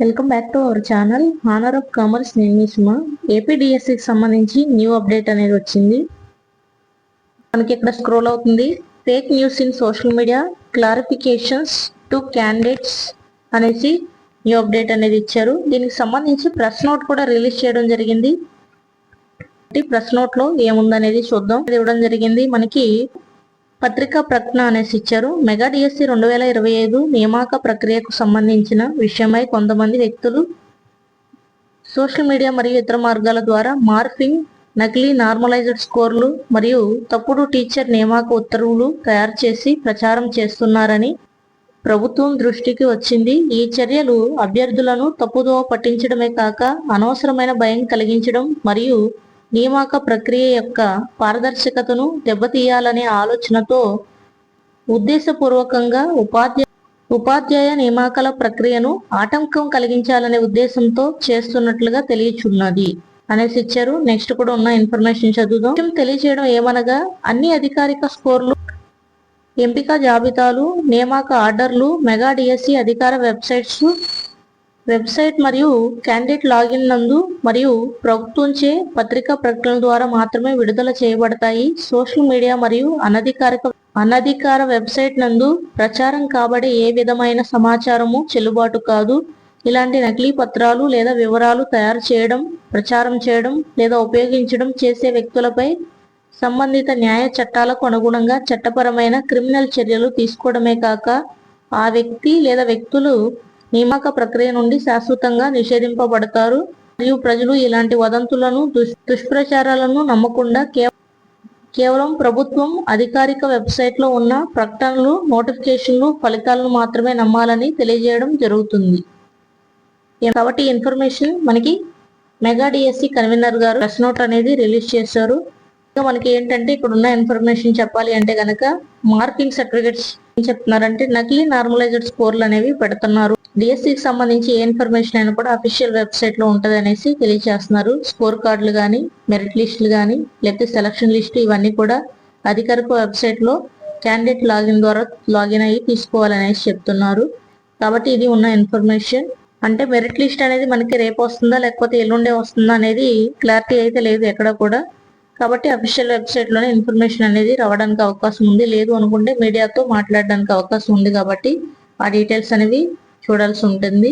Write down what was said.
Welcome back to our channel. Honour of commerce నేను మీ సుమ. ఏపీడిఎస్సికి సంబంధించి న్యూ అప్డేట్ అనేది వచ్చింది. మనకి ఇక్కడ స్క్రోల్ అవుతుంది. Fake news in social media clarifications to candidates అనేసి న్యూ అప్డేట్ అనేది ఇచ్చారు. దీనికి సంబంధించి ప్రెస్ నోట్ కూడా రిలీజ్ చేయడం జరిగింది. ప్రెస్ నోట్లో ఏముందనేది చూద్దాం. ఇవ్వడం జరిగింది. మనకి పత్రికా ప్రకటన అనేసి ఇచ్చారు. మెగా డిఎస్సి రెండు వేల ఇరవై ఐదు నియామక ప్రక్రియకు సంబంధించిన విషయమై కొంతమంది వ్యక్తులు సోషల్ మీడియా మరియు ఇతర మార్గాల ద్వారా మార్ఫింగ్ నకిలీ నార్మలైజ్డ్ స్కోర్లు మరియు తప్పుడు టీచర్ నియామక ఉత్తర్వులు తయారు చేసి ప్రచారం చేస్తున్నారని ప్రభుత్వం దృష్టికి వచ్చింది. ఈ చర్యలు అభ్యర్థులను తప్పుదోవ పట్టించడమే కాక అనవసరమైన భయం కలిగించడం మరియు నియామక ప్రక్రియ యొక్క పారదర్శకతను దెబ్బతీయాలనే ఆలోచనతో ఉద్దేశపూర్వకంగా ఉపాధ్యాయ ఉపాధ్యాయ నియామకాల ప్రక్రియను ఆటంకం కలిగించాలనే ఉద్దేశంతో చేస్తున్నట్లుగా తెలియచున్నది అనేసి ఇచ్చారు. నెక్స్ట్ కూడా ఉన్న ఇన్ఫర్మేషన్ చదువుదాం. తెలియజేయడం ఏమనగా అన్ని అధికారిక స్కోర్లు ఎంపిక జాబితాలు నియామక ఆర్డర్లు మెగా డిఎస్సి అధికార వెబ్సైట్స్ వెబ్సైట్ మరియు క్యాండిడేట్ లాగిన్ నందు మరియు ప్రభుత్వంచే పత్రికా ప్రకటనల ద్వారా మాత్రమే విడుదల చేయబడతాయి. సోషల్ మీడియా మరియు అనధికారిక అనధికార వెబ్సైట్ నందు ప్రచారం కాబడే ఏ విధమైన సమాచారము చెల్లుబాటు కాదు. ఇలాంటి నకిలీ పత్రాలు లేదా వివరాలు తయారు చేయడం ప్రచారం చేయడం లేదా ఉపయోగించడం చేసే వ్యక్తులపై సంబంధిత న్యాయ చట్టాలకు అనుగుణంగా చట్టపరమైన క్రిమినల్ చర్యలు తీసుకోవడమే కాక ఆ వ్యక్తి లేదా వ్యక్తులు నియామక ప్రక్రియ నుండి శాశ్వతంగా నిషేధింపబడతారు. మరియు ప్రజలు ఇలాంటి వదంతులను దుష్ దుష్ప్రచారాలను నమ్మకుండా కేవలం ప్రభుత్వం అధికారిక వెబ్సైట్లో ఉన్న ప్రకటనలు నోటిఫికేషన్లు ఫలితాలను మాత్రమే నమ్మాలని తెలియజేయడం జరుగుతుంది. కాబట్టి ఇన్ఫర్మేషన్ మనకి మెగా డిఎస్సి కన్వీనర్ గారు ప్రెస్ నోట్ అనేది రిలీజ్ చేశారు. ఇంకా మనకి ఏంటంటే ఇక్కడ ఉన్న ఇన్ఫర్మేషన్ చెప్పాలి అంటే కనుక మార్కింగ్ సర్టిఫికెట్స్ చెప్తున్నారంటే నకిలీ నార్మలైజ్డ్ స్కోర్లు అనేవి పెడుతున్నారు. డిఎస్సికి సంబంధించి ఏ ఇన్ఫర్మేషన్ అయినా కూడా అఫీషియల్ వెబ్సైట్లో ఉంటది అనేసి తెలియజేస్తున్నారు. స్కోర్ కార్డులు కానీ మెరిట్ లిస్టులు కానీ లేకపోతే సెలక్షన్ లిస్ట్ ఇవన్నీ కూడా అధికారిక వెబ్సైట్లో క్యాండిడేట్ లాగిన్ ద్వారా లాగిన్ అయ్యి తీసుకోవాలనేసి చెప్తున్నారు. కాబట్టి ఇది ఉన్న ఇన్ఫర్మేషన్. అంటే మెరిట్ లిస్ట్ అనేది మనకి రేపు వస్తుందా లేకపోతే ఎల్లుండే వస్తుందా అనేది క్లారిటీ అయితే లేదు ఎక్కడ కూడా. కాబట్టి అఫీషియల్ వెబ్సైట్లోనే ఇన్ఫర్మేషన్ అనేది రావడానికి అవకాశం ఉంది. లేదు అనుకుంటే మీడియాతో మాట్లాడడానికి అవకాశం ఉంది కాబట్టి ఆ డీటెయిల్స్ అనేవి చూడాల్సి ఉంటుంది.